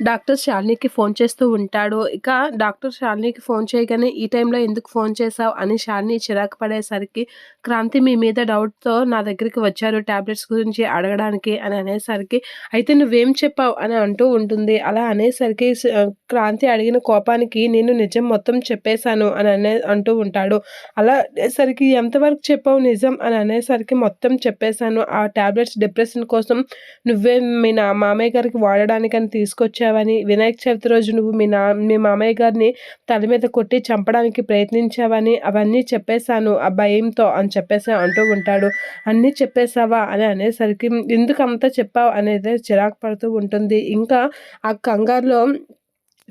Doctor శాలినికి phone చేస్తూ ఉంటాడు. ఇక డాక్టర్ శాలినికి ఫోన్ చేయగానే ఈ టైంలో ఎందుకు ఫోన్ చేసావు అని శాలిని చిరాకు పడేసరికి క్రాంతి మీ మీద డౌట్తో నా దగ్గరికి వచ్చారు ట్యాబ్లెట్స్ గురించి అడగడానికి అని అనేసరికి అయితే నువ్వేం చెప్పావు? అని అంటూ ఉంటుంది. అలా అనేసరికి క్రాంతి అడిగిన కోపానికి నేను నిజం మొత్తం చెప్పేశాను అని అనే అంటూ ఉంటాడు. అలా అనేసరికి ఎంతవరకు చెప్పావు నిజం? అని అనేసరికి మొత్తం చెప్పేశాను. ఆ ట్యాబ్లెట్స్ డిప్రెషన్ కోసం నువ్వే మీ నా మామయ్య గారికి వాడడానికి అని తీసుకొచ్చావు. చేశావని వినాయక చవితి రోజు నువ్వు మీ నా మీ మామయ్య గారిని తల మీద కొట్టి చంపడానికి ప్రయత్నించావని అవన్నీ చెప్పేశాను. ఆ భయంతో అని చెప్పేసి అంటూ ఉంటాడు. అన్నీ చెప్పేశావా? అని అనేసరికి ఎందుకు అంతా చెప్పావు? అనేది చిరాకు పడుతూ ఉంటుంది. ఇంకా ఆ కంగారులో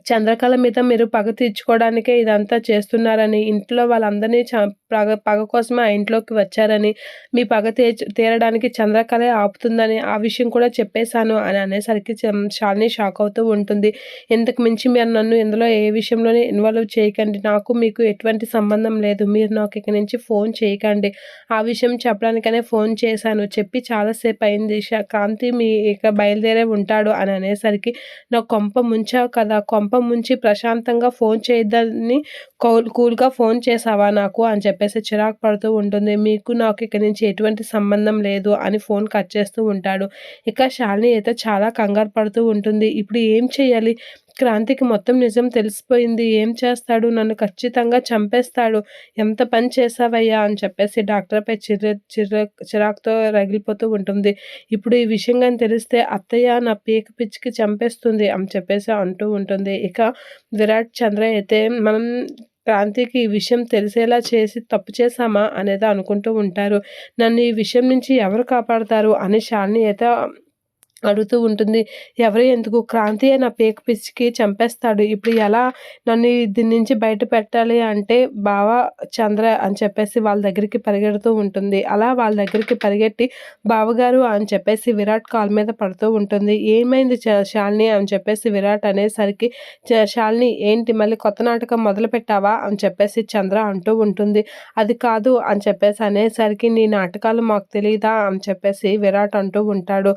చంద్రకళ మీద మీరు పగ తీర్చుకోవడానికే ఇదంతా చేస్తున్నారని ఇంట్లో వాళ్ళందరినీ చ పగ పగ కోసమే ఆ ఇంట్లోకి వచ్చారని మీ పగ తీర్చ తీరడానికి చంద్రకళే ఆపుతుందని ఆ విషయం కూడా చెప్పేశాను అని అనేసరికి శాలిని షాక్ అవుతూ ఉంటుంది. ఇంతకు మించి మీరు నన్ను ఇందులో ఏ విషయంలోనే ఇన్వాల్వ్ చేయకండి. నాకు మీకు ఎటువంటి సంబంధం లేదు. మీరు నాకు ఇక్కడి నుంచి ఫోన్ చేయకండి. ఆ విషయం చెప్పడానికనే ఫోన్ చేశాను. చెప్పి చాలాసేపు అయింది. కాంతి మీ ఇక బయలుదేరే ఉంటాడు అని అనేసరికి నా కొంప ముంచావు కదా! కొంప కొంప ముంచి ప్రశాంతంగా ఫోన్ చేయొద్దని కూల్ కూల్గా ఫోన్ చేసావా నాకు? అని చెప్పేసి చిరాకు పడుతూ ఉంటుంది. మీకు నాకు ఇక్కడి నుంచి ఎటువంటి సంబంధం లేదు అని ఫోన్ కట్ చేస్తూ ఉంటాడు. ఇక శాలిని అయితే చాలా కంగారు పడుతూ ఉంటుంది. ఇప్పుడు ఏం చేయాలి? క్రాంతికి మొత్తం నిజం తెలిసిపోయింది. ఏం చేస్తాడు? నన్ను ఖచ్చితంగా చంపేస్తాడు. ఎంత పని చేసావయ్యా అని చెప్పేసి డాక్టర్పై చిర చిర చిరాకుతో రగిలిపోతూ ఉంటుంది. ఇప్పుడు ఈ విషయం కానీ తెలిస్తే అత్తయ్య నా పీక పిచ్చికి చంపేస్తుంది అని చెప్పేసి అంటూ ఉంటుంది. ఇక విరాట్ చంద్ర అయితే మనం క్రాంతికి ఈ విషయం తెలిసేలా చేసి తప్పు చేశామా? అనేది అనుకుంటూ ఉంటారు. నన్ను ఈ విషయం నుంచి ఎవరు కాపాడతారు? అని శాలిని అయితే అడుగుతూ ఉంటుంది ఎవరు ఎందుకు క్రాంతి నా పేక పిచ్చికి చంపేస్తాడు? ఇప్పుడు ఎలా నన్ను దీని నుంచి బయట పెట్టాలి అంటే బావ చంద్ర అని చెప్పేసి వాళ్ళ దగ్గరికి పరిగెడుతూ ఉంటుంది. అలా వాళ్ళ దగ్గరికి పరిగెట్టి బావగారు అని చెప్పేసి విరాట్ కాల్ మీద పడుతూ ఉంటుంది. ఏమైంది శాలిని అని చెప్పేసి విరాట్ అనేసరికి శాలిని ఏంటి మళ్ళీ కొత్త నాటకం మొదలు పెట్టావా అని చెప్పేసి చంద్ర అంటూ ఉంటుంది. అది కాదు అని చెప్పేసి అనేసరికి నీ నాటకాలు మాకు తెలియదా అని చెప్పేసి విరాట్ అంటూ ఉంటాడు.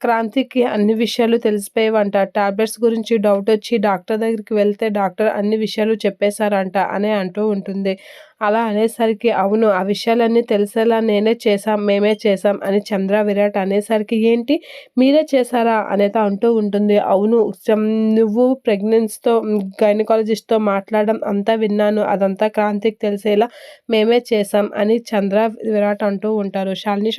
క్రాంతికి అన్ని విషయాలు తెలిసిపోయేవంట. టాబ్లెట్స్ గురించి డౌట్ వచ్చి డాక్టర్ దగ్గరికి వెళ్తే డాక్టర్ అన్ని విషయాలు చెప్పేశారంట అని అంటూ ఉంటుంది. అలా అనేసరికి అవును ఆ విషయాలన్నీ తెలిసేలా నేనే చేశాం మేమే చేశాం అని చంద్ర విరాట్ అనేసరికి ఏంటి? మీరే చేశారా? అనేది అంటూ ఉంటుంది. అవును నువ్వు ప్రెగ్నెన్స్తో గైనకాలజిస్ట్తో మాట్లాడడం అంతా విన్నాను. అదంతా క్రాంతికి తెలిసేలా మేమే చేశాం అని చంద్ర విరాట్ అంటూ ఉంటారు. శాలిని